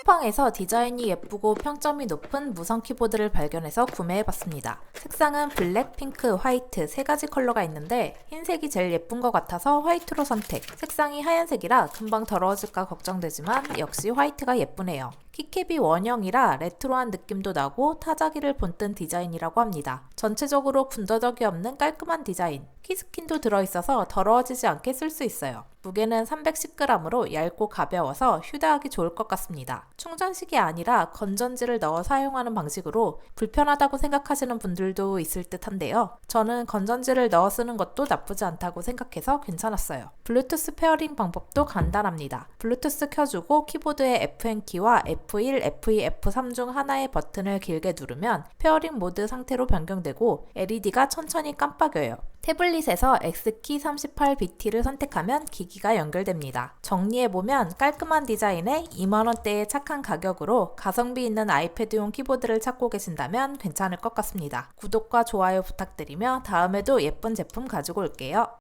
쿠팡에서 디자인이 예쁘고 평점이 높은 무선 키보드를 발견해서 구매해봤습니다. 색상은 블랙, 핑크, 화이트 세 가지 컬러가 있는데 흰색이 제일 예쁜 것 같아서 화이트로 선택. 색상이 하얀색이라 금방 더러워질까 걱정되지만 역시 화이트가 예쁘네요. 키캡이 원형이라 레트로한 느낌도 나고 타자기를 본뜬 디자인이라고 합니다. 전체적으로 군더더기 없는 깔끔한 디자인. 키스킨도 들어있어서 더러워지지 않게 쓸 수 있어요. 무게는 310g으로 얇고 가벼워서 휴대하기 좋을 것 같습니다. 충전식이 아니라 건전지를 넣어 사용하는 방식으로 불편하다고 생각하시는 분들도 있을 듯 한데요. 저는 건전지를 넣어 쓰는 것도 나쁘지 않다고 생각해서 괜찮았어요. 블루투스 페어링 방법도 간단합니다. 블루투스 켜주고 키보드의 FN 키와 F1, F2, F3 중 하나의 버튼을 길게 누르면 페어링 모드 상태로 변경되고 LED가 천천히 깜빡여요. 태블릿에서 X키 38BT를 선택하면 기기가 연결됩니다. 정리해보면 깔끔한 디자인에 2만원대의 착한 가격으로 가성비 있는 아이패드용 키보드를 찾고 계신다면 괜찮을 것 같습니다. 구독과 좋아요 부탁드리며 다음에도 예쁜 제품 가지고 올게요.